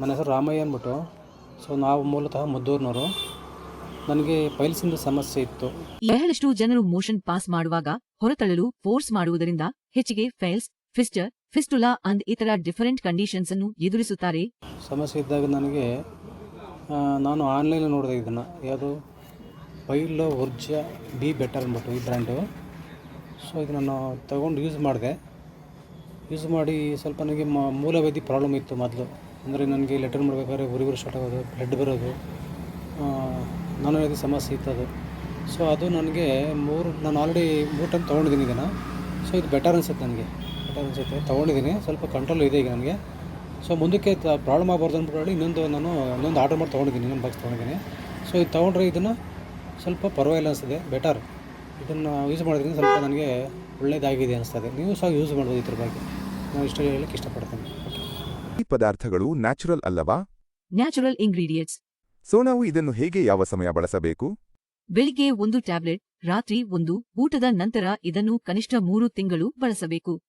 ನನ್ನ ಹೆಸರು ರಾಮಯ್ಯ ಅಂದ್ಬಿಟ್ಟು. ಸೊ ನಾವು ಮೂಲತಃ ಮದ್ದೂರಿನವರು. ನನಗೆ ಪೈಲ್ಸಿಂದ ಸಮಸ್ಯೆ ಇತ್ತು. ಬಹಳಷ್ಟು ಜನರು ಮೋಷನ್ ಪಾಸ್ ಮಾಡುವಾಗ ಹೊರತಳ್ಳಲು ಫೋರ್ಸ್ ಮಾಡುವುದರಿಂದ ಹೆಚ್ಚಿಗೆ ಫೈಲ್ಸ್ ಫಿಸ್ಟರ್ ಫಿಸ್ಟುಲಾ ಅಂಡ್ ಇತರ ಡಿಫರೆಂಟ್ ಕಂಡೀಷನ್ಸ್ ಅನ್ನು ಎದುರಿಸುತ್ತಾರೆ. ಸಮಸ್ಯೆ ಇದ್ದಾಗ ನನಗೆ ಆ, ನಾನು ಆನ್ಲೈನ್ ನೋಡಿದೆ ಇದನ್ನು. ಯಾವುದು? ಪೈಲ್ ಉರ್ಜ ಬಿ ಬೆಟರ್ ಅಂದ್ಬಿಟ್ಟು ಈ ಬ್ರ್ಯಾಂಡು. ಸೊ ಇದು ನಾನು ತಗೊಂಡು ಯೂಸ್ ಮಾಡಿದೆ. ಯೂಸ್ ಮಾಡಿ ಸ್ವಲ್ಪ ನನಗೆ ಮ- ಮೂಲವೇದಿ ಪ್ರಾಬ್ಲಮ್ ಇತ್ತು ಮೊದಲು. ಅಂದರೆ ನನಗೆ ಲೆಟರ್ ಮಾಡ್ಬೇಕಾದ್ರೆ ಉರಿ ಉರಿ ಸ್ಟಾರ್ಟ್ ಆಗೋದು ಬ್ಲಡ್ ಬರೋದು ನಾನು ಇದು ಸಮಸ್ಯೆ ಇತ್ತು ಅದು ಸೊ ಅದು ನನಗೆ ಮೂರು, ನಾನು ಆಲ್ರೆಡಿ ಮೂರು ಟೈಮ್ ತೊಗೊಂಡಿದ್ದೀನಿ ಇದನ್ನು ಸೊ ಇದು ಬೆಟರ್ ಅನಿಸುತ್ತೆ ನನಗೆ. ಬೆಟರ್ ಅನಿಸುತ್ತೆ. ತೊಗೊಂಡಿದ್ದೀನಿ. ಸ್ವಲ್ಪ ಕಂಟ್ರೋಲ್ ಇದೆ ಈಗ ನನಗೆ. ಸೊ ಮುಂದಕ್ಕೆ ಪ್ರಾಬ್ಲಮ್ ಆಗಬಾರ್ದು ಅಂದ್ಬಿಟ್ಟು ಇನ್ನೊಂದು ನಾನು ಇನ್ನೊಂದು ಆರ್ಡರ್ ಮಾಡಿ ತೊಗೊಂಡಿದ್ದೀನಿ, ಇನ್ನೊಂದು ಬಾಕ್ಸ್ ತೊಗೊಂಡಿದ್ದೀನಿ. ಸೊ ಇದು ತೊಗೊಂಡ್ರೆ ಇದನ್ನು ಸ್ವಲ್ಪ ಪರವಾಗಿಲ್ಲ ಅನಿಸ್ತದೆ ಬೆಟರ್ ಇದನ್ನು ಯೂಸ್ ಮಾಡಿದ್ರಿಂದ ಸ್ವಲ್ಪ ನನಗೆ ಒಳ್ಳೆಯದಾಗಿದೆ ಅನಿಸ್ತದೆ. ನೀವು ಸಹ ಯೂಸ್ ಮಾಡ್ಬೋದು ಇದ್ರ ಬಗ್ಗೆ. ನಾನು ಇಷ್ಟ ಹೇಳಕ್ಕೆ ಇಷ್ಟಪಡ್ತೀನಿ. ಈ ಪದಾರ್ಥಗಳು ನ್ಯಾಚುರಲ್ ಅಲ್ಲವಾ? Natural ingredients. ಸೊ ನಾವು ಇದನ್ನು ಹೇಗೆ ಯಾವ ಸಮಯ ಬಳಸಬೇಕು? ಬೆಳಿಗ್ಗೆ ಒಂದು ಟ್ಯಾಬ್ಲೆಟ್ ರಾತ್ರಿ ಒಂದು ಊಟದ ನಂತರ ಇದನ್ನು ಕನಿಷ್ಠ ಮೂರು ತಿಂಗಳು ಬಳಸಬೇಕು.